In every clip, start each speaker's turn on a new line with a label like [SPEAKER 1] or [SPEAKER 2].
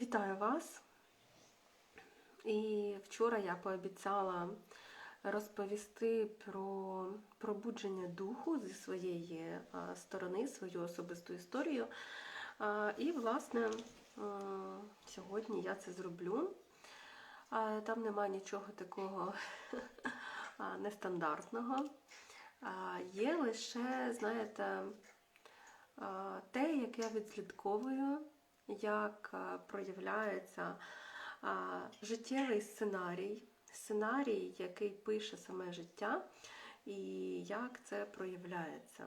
[SPEAKER 1] Вітаю вас! І вчора я пообіцяла розповісти про пробудження духу зі своєї сторони, свою особисту історію. І, власне, сьогодні я це зроблю. Там нема нічого такого нестандартного. Є лише, знаєте, те, як я відслідковую, як проявляється життєвий сценарій, сценарій, який пише саме життя, і як це проявляється.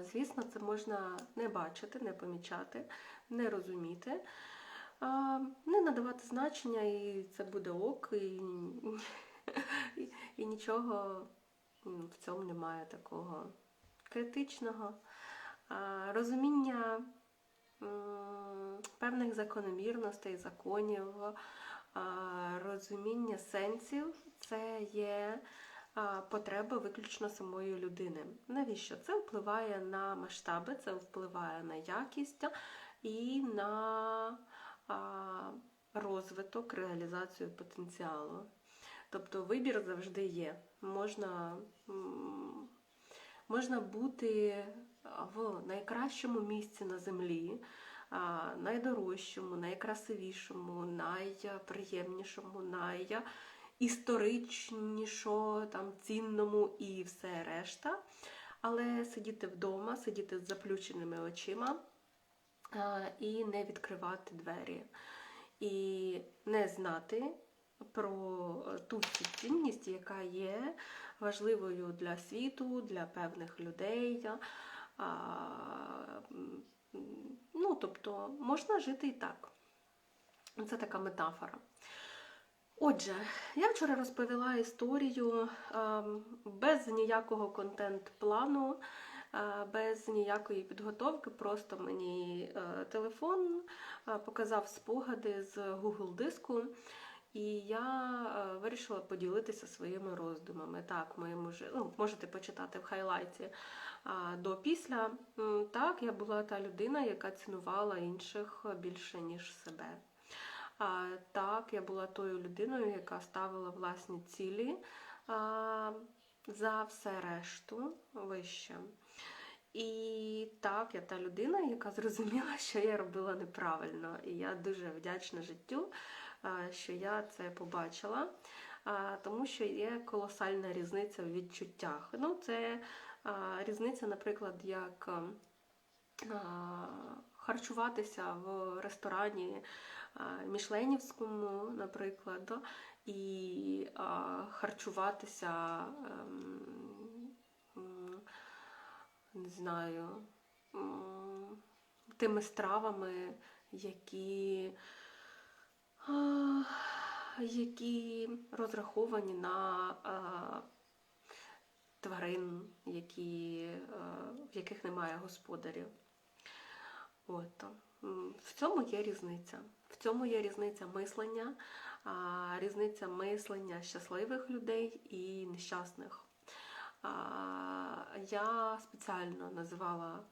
[SPEAKER 1] Звісно, це можна не бачити, не помічати, не розуміти, не надавати значення, і це буде ок, і, і, і нічого в цьому немає такого критичного. Розуміння певних закономірностей, законів, розуміння сенсів це є потреба виключно самої людини. Навіщо? Це впливає на масштаби, це впливає на якість і на розвиток, реалізацію потенціалу. Тобто вибір завжди є. Можна, можна бути в найкращому місці на землі, найдорожчому, найкрасивішому, найприємнішому, найісторичнішому, там, цінному і все решта. Але сидіти вдома, сидіти з заплющеними очима і не відкривати двері. І не знати про ту цінність, яка є важливою для світу, для певних людей. Ну, тобто, можна жити і так. Це така метафора. Отже, я вчора розповіла історію без ніякого контент-плану, без ніякої підготовки. Просто мені е, телефон показав спогади з Google диску. І я е, вирішила поділитися своїми роздумами. Так, моєму ну, можете почитати в хайлайті до після. Так, я була та людина, яка цінувала інших більше, ніж себе. Так, я була тою людиною, яка ставила власні цілі за все решту вище. І так, я та людина, яка зрозуміла, що я робила неправильно. І я дуже вдячна життю, що я це побачила, тому що є колосальна різниця в відчуттях. Ну, це різниця, наприклад, як харчуватися в ресторані Мішленівському, наприклад, і харчуватися. ем, не знаю, тими стравами, які, які розраховані на тварин, які, в яких немає господарів. От. В цьому є різниця. В цьому є різниця мислення, різниця мислення щасливих людей і нещасних. Я спеціально називала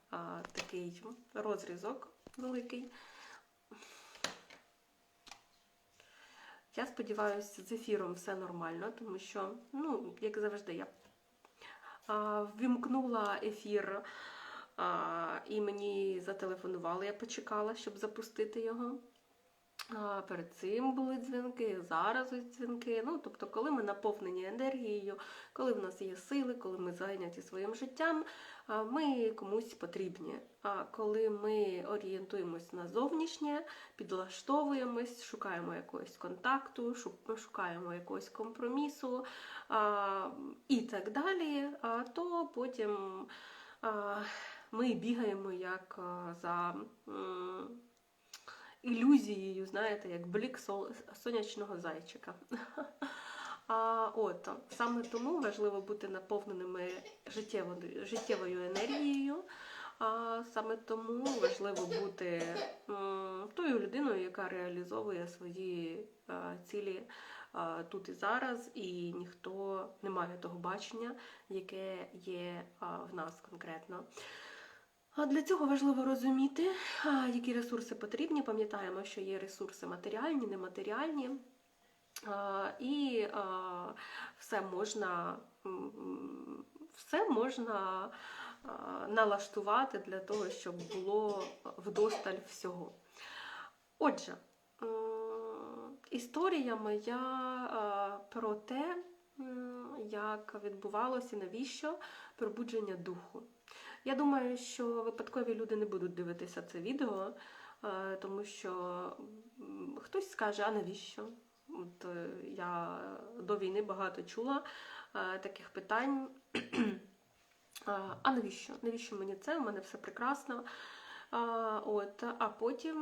[SPEAKER 1] такий розрізок великий. Я сподіваюся, з ефіром все нормально, тому що, ну, як завжди, я а, ввімкнула ефір, і мені зателефонували, я почекала, щоб запустити його. Перед цим були дзвінки, зараз ось дзвінки. Ну, тобто, коли ми наповнені енергією, коли в нас є сили, коли ми зайняті своїм життям, ми комусь потрібні. А коли ми орієнтуємось на зовнішнє, підлаштовуємось, шукаємо якогось контакту, шукаємо якогось компромісу і так далі, то потім ми бігаємо як за. Ілюзією, знаєте, як блік сонячного зайчика. А от саме тому важливо бути наповненими життєвою, життєвою енергією. А саме тому важливо бути тою людиною, яка реалізовує свої цілі тут і зараз, і ніхто не має того бачення, яке є в нас конкретно. А Для цього важливо розуміти, які ресурси потрібні. Пам'ятаємо, що є ресурси матеріальні, нематеріальні. І все можна, все можна налаштувати для того, щоб було вдосталь всього. Отже, історія моя про те, як відбувалося, навіщо пробудження духу. Я думаю, що випадкові люди не будуть дивитися це відео, е, тому що хтось скаже, а навіщо? От е, я до війни багато чула е, таких питань. А навіщо? Навіщо мені це? У мене все прекрасно. От, а потім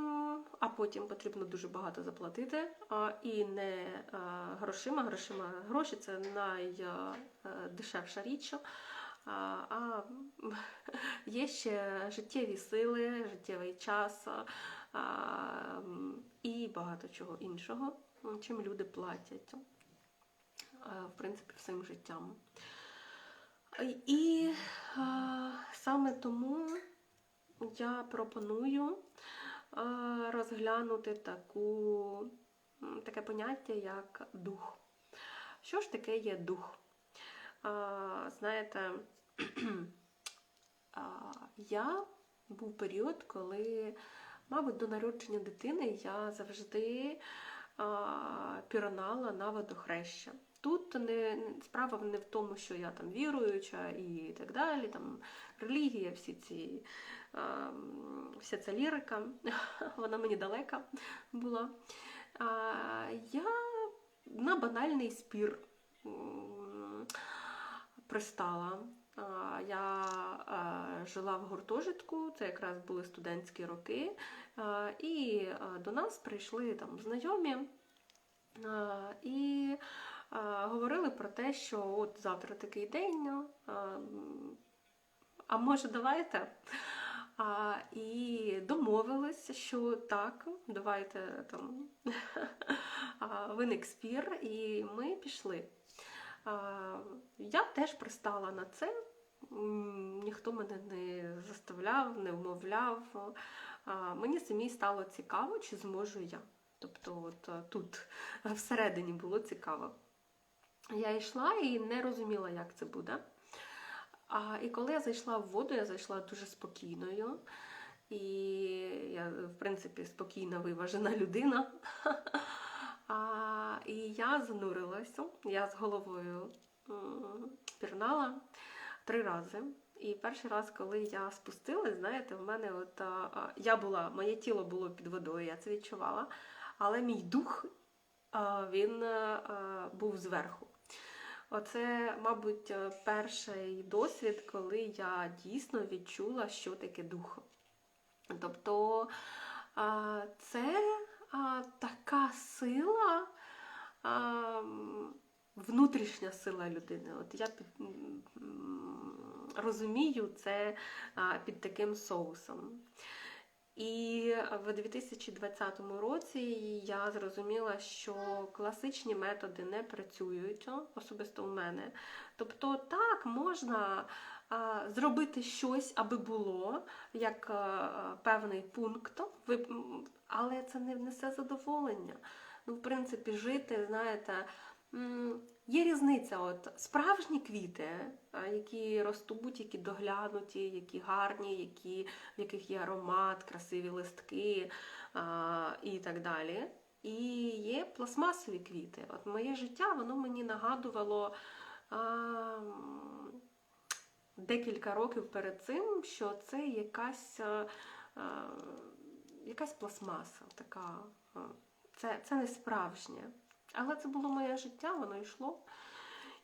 [SPEAKER 1] а потім потрібно дуже багато заплатити. І не грошима. Грошима гроші це найдешевша річ. А, є ще життєві сили, життєвий час і багато чого іншого, чим люди платять, а, в принципі, всім життям. І саме тому я пропоную а, розглянути таку, таке поняття, як дух. Що ж таке є дух? Знаєте, я був період, коли, мабуть, до народження дитини я завжди а, пірнала на водохреща. Тут не справа не в тому, що я там віруюча і так далі, там релігія, всі ці, а, вся ця лірика, вона мені далека була. А, я на банальний спір пристала. Я жила в гуртожитку, це якраз були студентські роки, і до нас прийшли там знайомі. І говорили про те, що от завтра такий день, а, може давайте. І домовилися, що так, давайте там виник спір, і ми пішли. Я теж пристала на це, ніхто мене не заставляв, не вмовляв. Мені самій стало цікаво, чи зможу я. Тобто, от тут всередині було цікаво. Я йшла і не розуміла, як це буде. А, і коли я зайшла в воду, я зайшла дуже спокійною. І я, в принципі, спокійна, виважена людина. А, і я занурилася, я з головою пірнала три рази. І перший раз, коли я спустилась, знаєте, в мене от а, я була, моє тіло було під водою, я це відчувала, але мій дух а, він а, був зверху. Оце, мабуть, е, перший досвід, коли я дійсно відчула, що таке дух. Тобто а, це а, така сила, а, внутрішня сила людини. От я під, розумію це а, під таким соусом. І в 2020 році я зрозуміла, що класичні методи не працюють особисто у мене. Тобто, так, можна а, зробити щось, аби було, як а, певний пункт, ви- але це не несе задоволення. Ну, в принципі, жити, знаєте. Є різниця, от справжні квіти, які ростуть, які доглянуті, які гарні, які, в яких є аромат, красиві листки а, і так далі. І є пластмасові квіти. От моє життя воно мені нагадувало а, декілька років перед цим, що це якась, а, а, якась пластмаса. Така, це, це не справжнє. Але це було моє життя, воно йшло.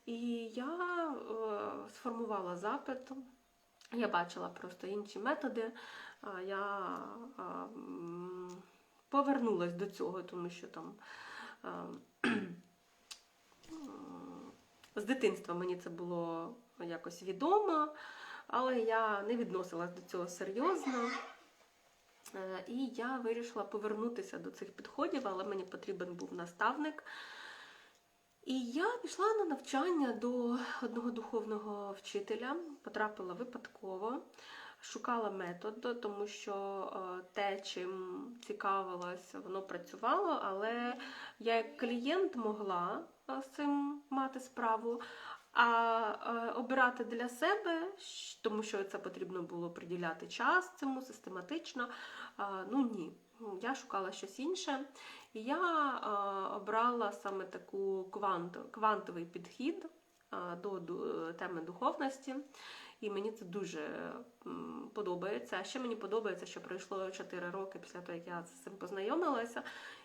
[SPEAKER 1] І я е, сформувала запит. Я бачила просто інші методи. Я а, м, повернулась до цього, тому що там м, з дитинства мені це було якось відомо, але я не відносилась до цього серйозно. Е, І я вирішила повернутися до цих підходів, але мені потрібен був наставник. І я пішла на навчання до одного духовного вчителя, потрапила випадково. шукала метод, тому що е, те, чим цікавилася, воно працювало, але я як клієнт могла е, з цим мати справу. А е, обирати для себе, тому що це потрібно було приділяти час цьому систематично. Ну ні, Ну, я шукала щось інше. І я е, обрала саме таку квант, квантовий підхід е, до, теми духовності. І мені це дуже подобається. А ще мені подобається, що пройшло 4 роки після того, як я з цим познайомилася.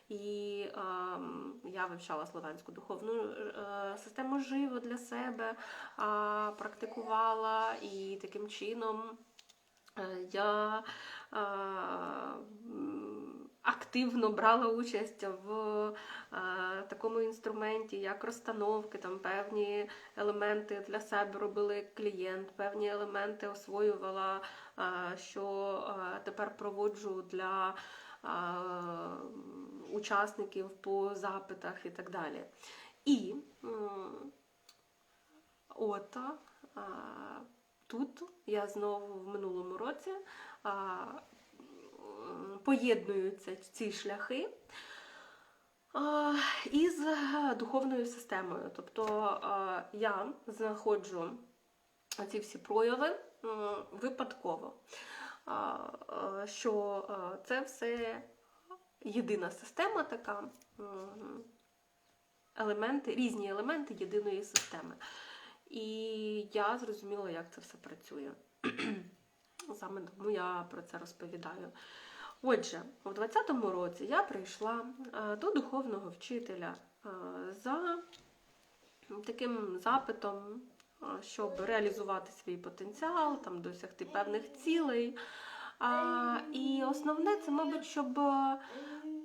[SPEAKER 1] І ем, я вивчала словенську духовну е, систему живо для себе, а, практикувала. І таким чином е, я е, активно брала участь в е, такому інструменті, як розстановки, там певні елементи для себе робили клієнт, певні елементи освоювала, е, що е, тепер проводжу для е, учасників по запитах і так далі. І от тут я знову в минулому році поєднуються ці шляхи із духовною системою. Тобто я знаходжу ці всі прояви випадково, що це все єдина система така. Елементи, різні елементи єдиної системи. І я зрозуміла, як це все працює. Саме тому я про це розповідаю. Отже, у 20-му році я прийшла е, до духовного вчителя е, за таким запитом, е, щоб реалізувати свій потенціал, там, досягти певних цілей. І основне це, мабуть, щоб е,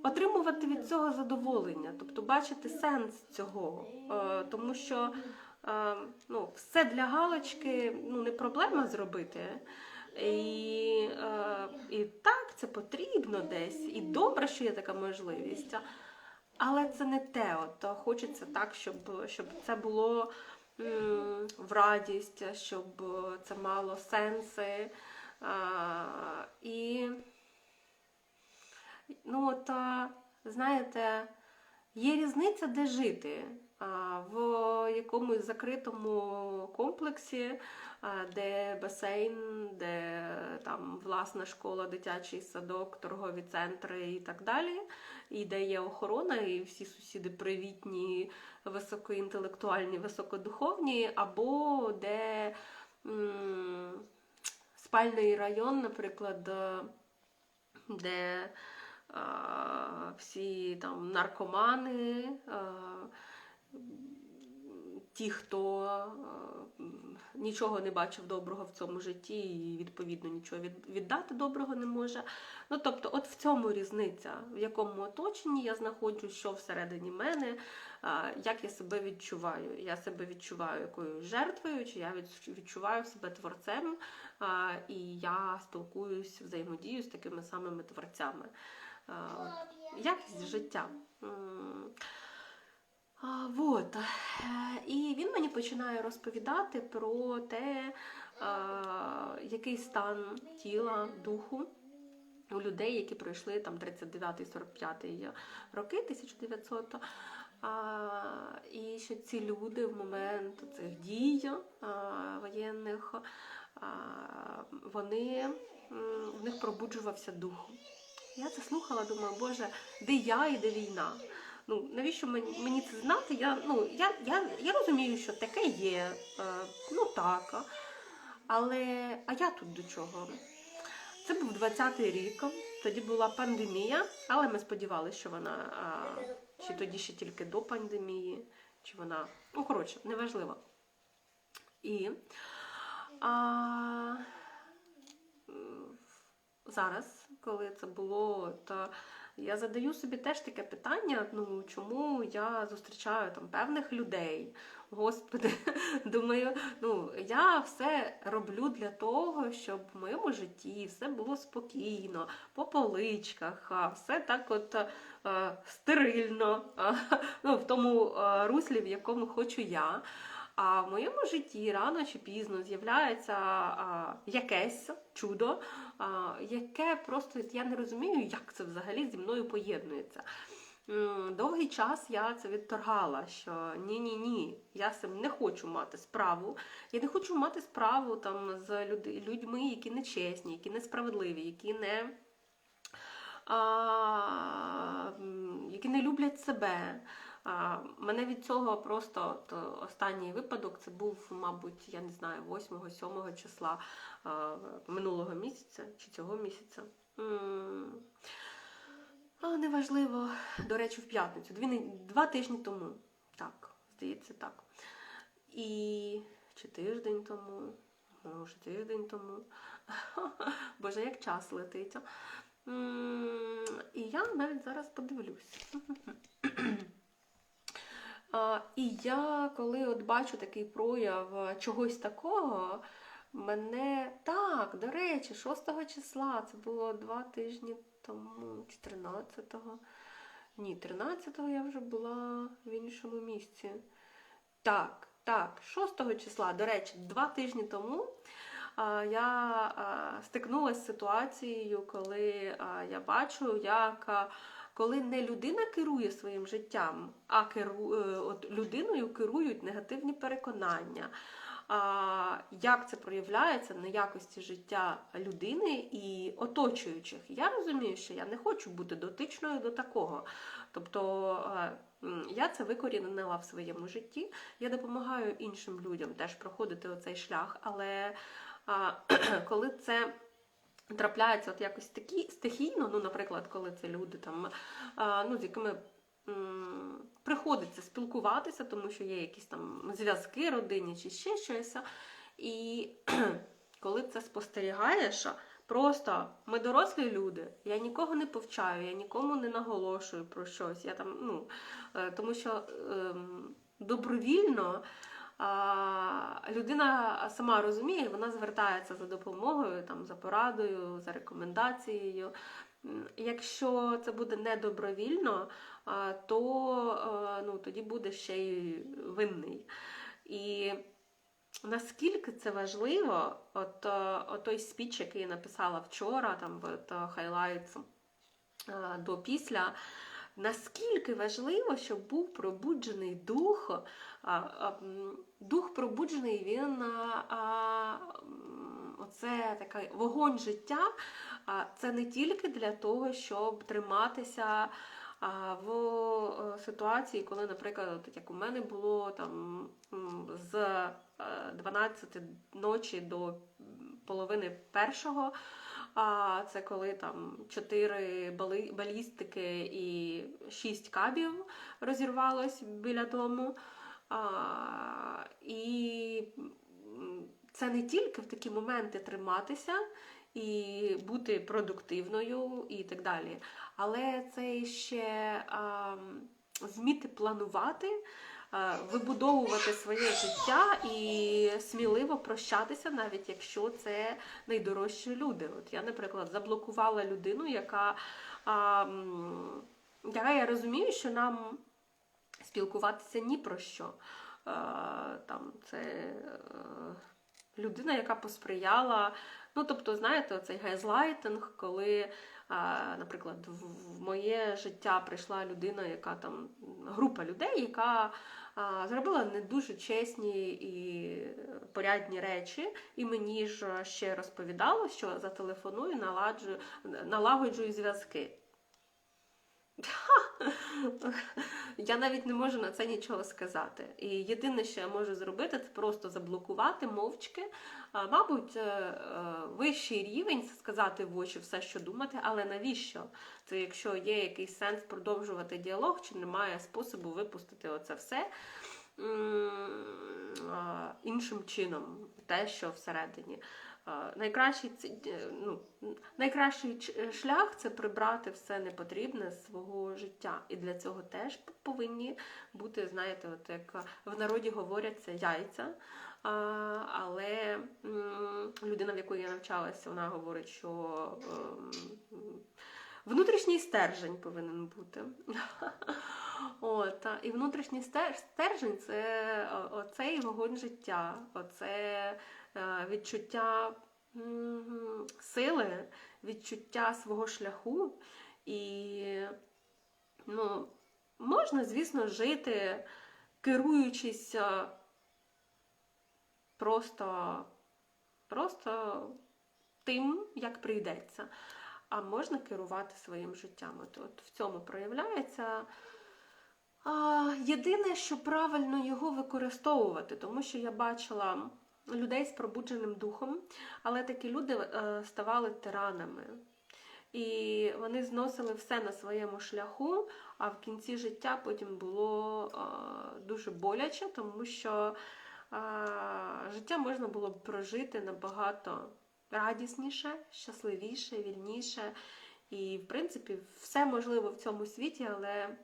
[SPEAKER 1] отримувати від цього задоволення, тобто бачити сенс цього. Е, тому що е, ну, все для галочки ну, не проблема зробити. І, і так, це потрібно десь, і добре, що є така можливість. Але це не те. От хочеться так, щоб, щоб це було в радість, щоб це мало сенси. І ну от, знаєте, є різниця, де жити. В якомусь закритому комплексі, де басейн, де там власна школа, дитячий садок, торгові центри і так далі, і де є охорона, і всі сусіди привітні, високоінтелектуальні, високодуховні, або де м, спальний район, наприклад, е, де е, всі там наркомани, е, ті, хто м, нічого не бачив доброго в цьому житті і, відповідно, нічого віддати доброго не може. Ну, тобто, от в цьому різниця, в якому оточенні я знаходжусь, що всередині мене, як я себе відчуваю. Я себе відчуваю якоюсь жертвою, чи я відчуваю себе творцем, і я спілкуюсь, взаємодію з такими самими творцями. Якість життя. Вот. І він мені починає розповідати про те, який стан тіла, духу у людей, які пройшли там 39-45 роки 1900 а, і що ці люди в момент цих дій воєнних, вони, в них пробуджувався дух. Я це слухала, думаю, Боже, де я і де війна? Ну, навіщо мені, це знати? Я, ну, я, я, я розумію, що таке є, е, ну так. Але а я тут до чого? Це був 20-й рік, тоді була пандемія, але ми сподівалися, що вона а, чи тоді ще тільки до пандемії, чи вона. Ну, коротше, неважливо. І а, зараз, коли це було, то я задаю собі теж таке питання: ну чому я зустрічаю там певних людей? Господи, думаю, ну я все роблю для того, щоб в моєму житті все було спокійно, по поличках, все так от е, стерильно, а, ну, в тому е, руслі, в якому хочу я. А в моєму житті рано чи пізно з'являється якесь чудо, а, яке просто я не розумію, як це взагалі зі мною поєднується. Довгий час я це відторгала, що ні-ні ні, я цим не хочу мати справу. Я не хочу мати справу там з людьми, які нечесні, які несправедливі, які не, а, які не люблять себе. Мене від цього просто от, останній випадок це був, мабуть, я не знаю, 8-7 числа минулого місяця чи цього місяця. А, неважливо. До речі, в п'ятницю. Дві, два тижні тому. Так, здається, так. І чи тиждень тому, може, тиждень тому. Боже, як час летить. І я навіть зараз подивлюсь. І я, коли от бачу такий прояв чогось такого, мене так, до речі, 6 числа, це було два тижні тому, чи 13-го. Ні, 13-го я вже була в іншому місці. Так, так, 6 числа, до речі, два тижні тому я стикнулася з ситуацією, коли я бачу, як коли не людина керує своїм життям, а керу, е, от людиною керують негативні переконання. А, як це проявляється на якості життя людини і оточуючих? Я розумію, що я не хочу бути дотичною до такого. Тобто е, я це викорінила в своєму житті. Я допомагаю іншим людям теж проходити оцей шлях, але коли це трапляється от якось такі стихійно, ну, наприклад, коли це люди там, ну, з якими приходиться спілкуватися, тому що є якісь там зв'язки родинні чи ще щось. І коли це спостерігаєш, просто ми дорослі люди, я нікого не повчаю, я нікому не наголошую про щось. Я там, ну, е, тому що ем, добровільно. Людина сама розуміє, вона звертається за допомогою, там, за порадою, за рекомендацією. Якщо це буде недобровільно, то е, ну, тоді буде ще й винний. І наскільки це важливо, от, е, от той спіч, який я написала вчора, там от, highlights е, до після. Наскільки важливо, щоб був пробуджений дух, дух пробуджений, він оце такий вогонь життя. Це не тільки для того, щоб триматися а, в е, ситуації, коли, наприклад, як у мене було там з е, 12 ночі до половини першого. А це коли там 4 бали, балістики і 6 кабів розірвалось біля дому. А, і це не тільки в такі моменти триматися і бути продуктивною і так далі. Але це ще а, вміти планувати, вибудовувати своє життя і сміливо прощатися, навіть якщо це найдорожчі люди. От я, наприклад, заблокувала людину, яка, яка я розумію, що нам спілкуватися ні про що. Е, Там це е, людина, яка посприяла. Ну, тобто, знаєте, оцей гайзлайтинг, коли, е, наприклад, в моє життя прийшла людина, яка там група людей, яка зробила не дуже чесні і порядні речі, і мені ж ще розповідало, що зателефоную, налагоджую зв'язки. Я навіть не можу на це нічого сказати. І єдине, що я можу зробити, це просто заблокувати мовчки. Мабуть, е, е, вищий рівень сказати в очі все, що думати, але навіщо? Це якщо є якийсь сенс продовжувати діалог, чи немає способу випустити оце все іншим чином, те, що всередині. Найкращий, ну, найкращий шлях це прибрати все непотрібне з свого життя. І для цього теж повинні бути, знаєте, от як в народі говорять, це яйця. Але людина, в якої я навчалася, вона говорить, що внутрішній стержень повинен бути. От, і внутрішній стержень це оцей вогонь життя, оце відчуття сили, відчуття свого шляху. І ну, можна, звісно, жити, керуючись е, просто, просто тим, як прийдеться. А можна керувати своїм життям. От, от в цьому проявляється. А, єдине, що правильно його використовувати, тому що я бачила людей з пробудженим духом, але такі люди е, ставали тиранами. І вони зносили все на своєму шляху, а в кінці життя потім було е, дуже боляче, тому що е, життя можна було б прожити набагато радісніше, щасливіше, вільніше. І, в принципі, все можливо в цьому світі, але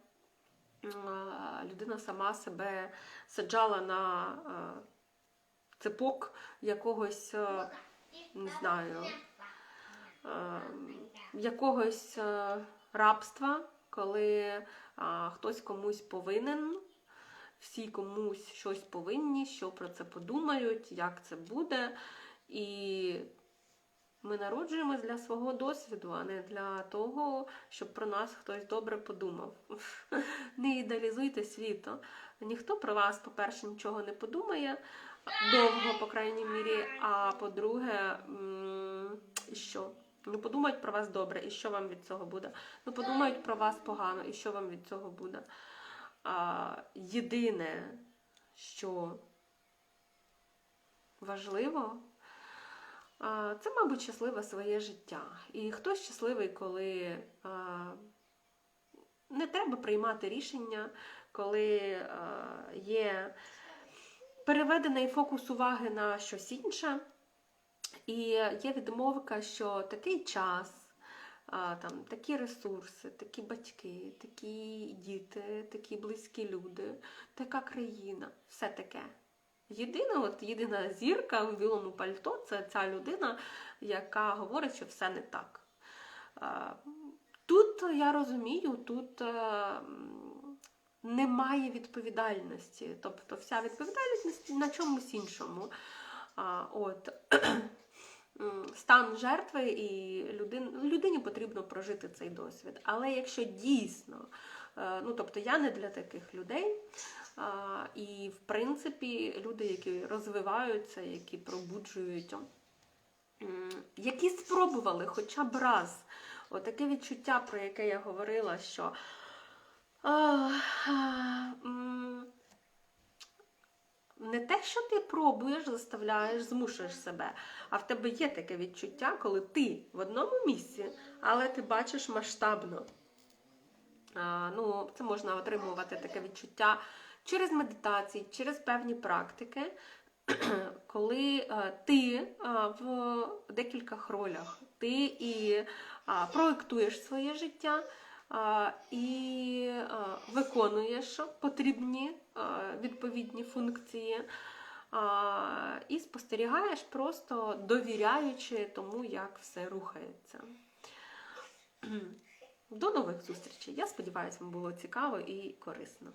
[SPEAKER 1] людина сама себе саджала на цепок якогось, не знаю, якогось рабства, коли хтось комусь повинен, всі комусь щось повинні, що про це подумають, як це буде. І ми народжуємось для свого досвіду, а не для того, щоб про нас хтось добре подумав. Не ідеалізуйте світ. Ніхто про вас, по-перше, нічого не подумає довго, по крайній мірі. А по-друге, і що? Ну, подумають про вас добре, і що вам від цього буде? Ну, подумають про вас погано, і що вам від цього буде? А, єдине, що важливо, а, Це, мабуть, щасливе своє життя. І хтось щасливий, коли а, не треба приймати рішення, коли а, є переведений фокус уваги на щось інше. І є відмовка, що такий час, там, такі ресурси, такі батьки, такі діти, такі близькі люди, така країна, все таке. Єдина, от єдина зірка в білому пальто це ця людина, яка говорить, що все не так. Тут я розумію, тут е, немає відповідальності. Тобто вся відповідальність на чомусь іншому. А, От. Стан жертви і людин, людині потрібно прожити цей досвід. Але якщо дійсно, е, ну тобто я не для таких людей, І, в принципі, люди, які розвиваються, які пробуджують, які спробували хоча б раз отаке відчуття, про яке я говорила, що не те, що ти пробуєш, заставляєш, змушуєш себе, а в тебе є таке відчуття, коли ти в одному місці, але ти бачиш масштабно. А, ну, Це можна отримувати таке відчуття через медитації, через певні практики, коли е, ти е, в декількох ролях, ти і проєктуєш своє життя. І виконує потрібні відповідні функції, і спостерігаєш, просто довіряючи тому, як все рухається. До нових зустрічей. Я сподіваюся, вам було цікаво і корисно.